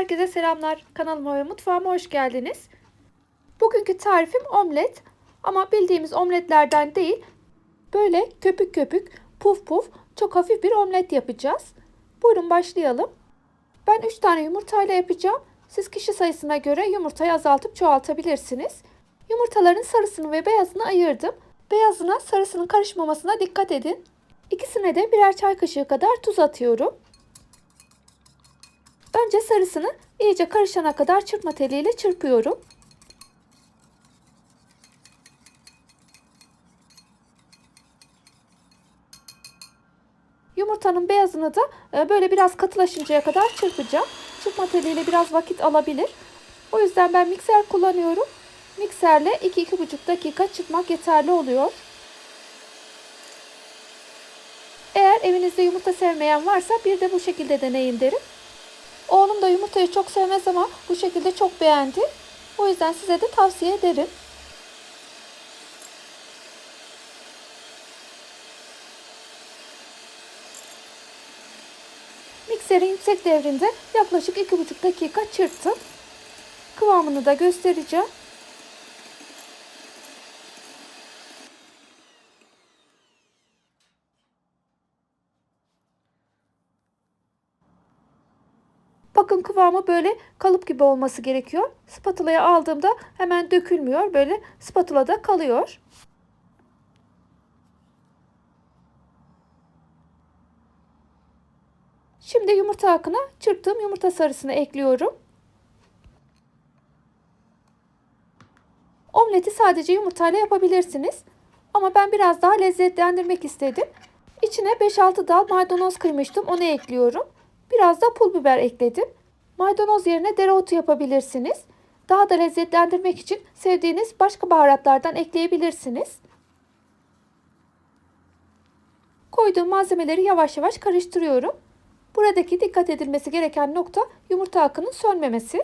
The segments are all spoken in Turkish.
Herkese selamlar. Kanalıma ve mutfağıma hoş geldiniz. Bugünkü tarifim omlet. Ama bildiğimiz omletlerden değil. Böyle köpük köpük, puf puf, çok hafif bir omlet yapacağız. Buyurun başlayalım. Ben 3 tane yumurtayla yapacağım. Siz kişi sayısına göre yumurtayı azaltıp çoğaltabilirsiniz. Yumurtaların sarısını ve beyazını ayırdım. Beyazına sarısının karışmamasına dikkat edin. İkisine de birer çay kaşığı kadar tuz atıyorum. Önce sarısını iyice karışana kadar çırpma teliyle çırpıyorum. Yumurtanın beyazını da e, böyle biraz katılaşıncaya kadar çırpacağım. Çırpma teliyle biraz vakit alabilir. O yüzden ben mikser kullanıyorum. Mikserle 2-2,5 dakika çırpmak yeterli oluyor. Eğer evinizde yumurta sevmeyen varsa bir de bu şekilde deneyin derim. Oğlum da yumurtayı çok sevmez ama bu şekilde çok beğendi. O yüzden size de tavsiye ederim. Mikserin yüksek devrinde yaklaşık 2,5 dakika çırptım. Kıvamını da göstereceğim. Bakın kıvamı böyle kalıp gibi olması gerekiyor. Spatula'ya aldığımda hemen dökülmüyor. Böyle spatulada kalıyor. Şimdi yumurta akına çırptığım yumurta sarısını ekliyorum. Omleti sadece yumurtayla yapabilirsiniz. Ama ben biraz daha lezzetlendirmek istedim. İçine 5-6 dal maydanoz kıymıştım. Onu ekliyorum. Biraz da pul biber ekledim. Maydanoz yerine dereotu yapabilirsiniz. Daha da lezzetlendirmek için sevdiğiniz başka baharatlardan ekleyebilirsiniz. Koyduğum malzemeleri yavaş yavaş karıştırıyorum. Buradaki dikkat edilmesi gereken nokta yumurta akının sönmemesi.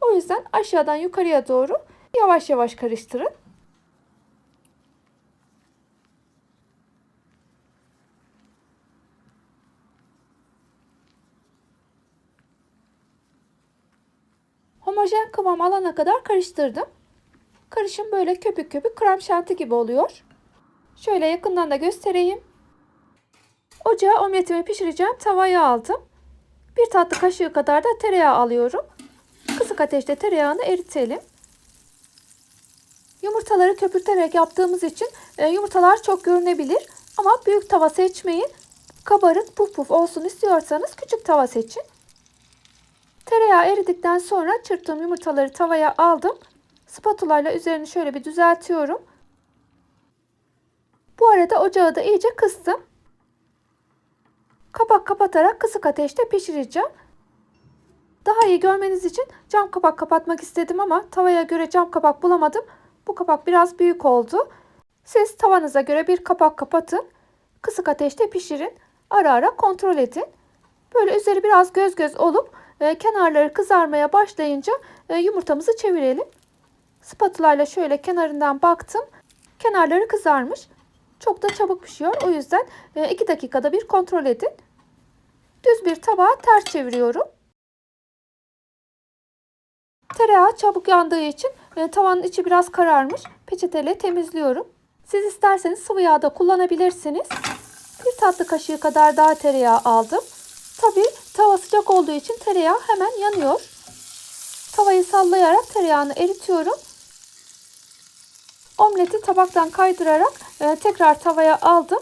O yüzden aşağıdan yukarıya doğru yavaş yavaş karıştırın. Homojen kıvam alana kadar karıştırdım. Karışım böyle köpük köpük krem şanti gibi oluyor. Şöyle yakından da göstereyim. Ocağa omletimi pişireceğim tavayı aldım. Bir tatlı kaşığı kadar da tereyağı alıyorum. Kısık ateşte tereyağını eritelim. Yumurtaları köpürterek yaptığımız için e, yumurtalar çok görünebilir. Ama büyük tava seçmeyin. Kabarık puf puf olsun istiyorsanız küçük tava seçin. Tereyağı eridikten sonra çırptığım yumurtaları tavaya aldım. Spatula ile üzerini şöyle bir düzeltiyorum. Bu arada ocağı da iyice kıstım. Kapak kapatarak kısık ateşte pişireceğim. Daha iyi görmeniz için cam kapak kapatmak istedim ama tavaya göre cam kapak bulamadım. Bu kapak biraz büyük oldu. Siz tavanıza göre bir kapak kapatın. Kısık ateşte pişirin. Ara ara kontrol edin. Böyle üzeri biraz göz göz olup e, kenarları kızarmaya başlayınca e, yumurtamızı çevirelim. Spatula ile şöyle kenarından baktım. Kenarları kızarmış. Çok da çabuk pişiyor. O yüzden 2 e, dakikada bir kontrol edin. Düz bir tabağa ters çeviriyorum. Tereyağı çabuk yandığı için e, tavanın içi biraz kararmış. Peçeteyle temizliyorum. Siz isterseniz sıvı yağ da kullanabilirsiniz. Bir tatlı kaşığı kadar daha tereyağı aldım. Tabi sıcak olduğu için tereyağı hemen yanıyor. Tavayı sallayarak tereyağını eritiyorum. Omleti tabaktan kaydırarak e, tekrar tavaya aldım.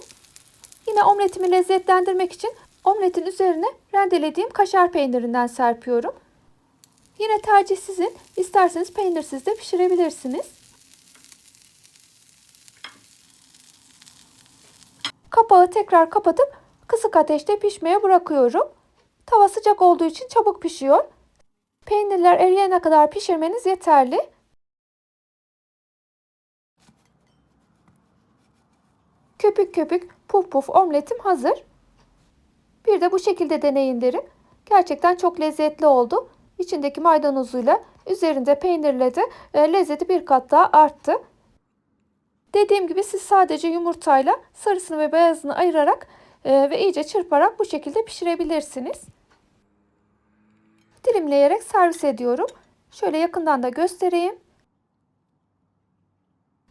Yine omletimi lezzetlendirmek için omletin üzerine rendelediğim kaşar peynirinden serpiyorum. Yine tercih sizin. İsterseniz peynirsiz de pişirebilirsiniz. Kapağı tekrar kapatıp kısık ateşte pişmeye bırakıyorum. Tava sıcak olduğu için çabuk pişiyor. Peynirler eriyene kadar pişirmeniz yeterli. Köpük köpük puf puf omletim hazır. Bir de bu şekilde deneyin derim. Gerçekten çok lezzetli oldu. İçindeki maydanozuyla üzerinde peynirle de e, lezzeti bir kat daha arttı. Dediğim gibi siz sadece yumurtayla sarısını ve beyazını ayırarak e, ve iyice çırparak bu şekilde pişirebilirsiniz. Dilimleyerek servis ediyorum. Şöyle yakından da göstereyim.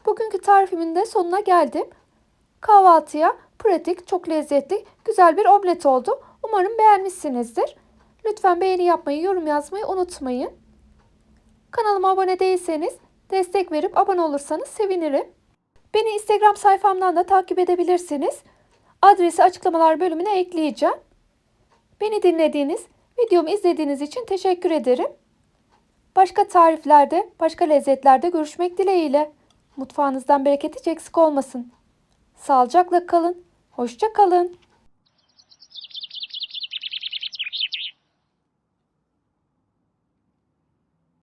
Bugünkü tarifimin de sonuna geldim. Kahvaltıya pratik, çok lezzetli, güzel bir omlet oldu. Umarım beğenmişsinizdir. Lütfen beğeni yapmayı, yorum yazmayı unutmayın. Kanalıma abone değilseniz destek verip abone olursanız sevinirim. Beni Instagram sayfamdan da takip edebilirsiniz. Adresi açıklamalar bölümüne ekleyeceğim. Beni dinlediğiniz, videomu izlediğiniz için teşekkür ederim. Başka tariflerde, başka lezzetlerde görüşmek dileğiyle. Mutfağınızdan bereket hiç eksik olmasın. Sağlıcakla kalın. Hoşça kalın.